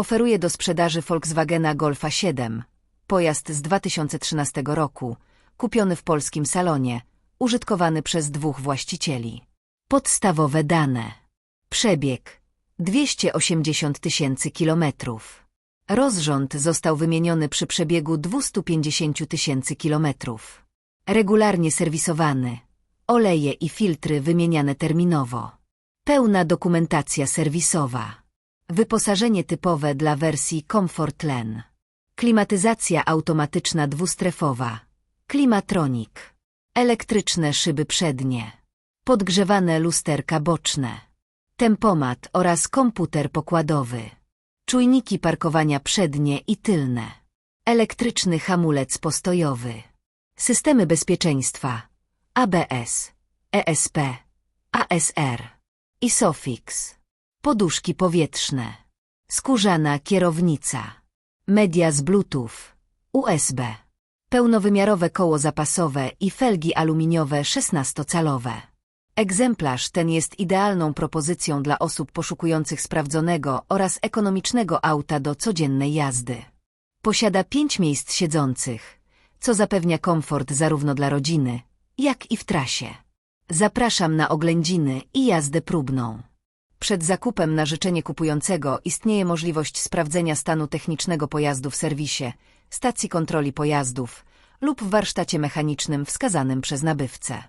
Oferuje do sprzedaży Volkswagena Golfa 7, pojazd z 2013 roku, kupiony w polskim salonie, użytkowany przez dwóch właścicieli. Podstawowe dane. Przebieg 280 tysięcy kilometrów. Rozrząd został wymieniony przy przebiegu 250 tysięcy kilometrów. Regularnie serwisowany. Oleje i filtry wymieniane terminowo. Pełna dokumentacja serwisowa. Wyposażenie typowe dla wersji Comfortlen. Klimatyzacja automatyczna dwustrefowa. Klimatronik. Elektryczne szyby przednie. Podgrzewane lusterka boczne. Tempomat oraz komputer pokładowy. Czujniki parkowania przednie i tylne. Elektryczny hamulec postojowy. Systemy bezpieczeństwa. ABS, ESP, ASR, ISOFIX. Poduszki powietrzne. Skórzana kierownica. Media z Bluetooth. USB. Pełnowymiarowe koło zapasowe i felgi aluminiowe 16-calowe. Egzemplarz ten jest idealną propozycją dla osób poszukujących sprawdzonego oraz ekonomicznego auta do codziennej jazdy. Posiada pięć miejsc siedzących, co zapewnia komfort zarówno dla rodziny, jak i w trasie. Zapraszam na oględziny i jazdę próbną. Przed zakupem na życzenie kupującego istnieje możliwość sprawdzenia stanu technicznego pojazdu w serwisie, stacji kontroli pojazdów lub w warsztacie mechanicznym wskazanym przez nabywcę.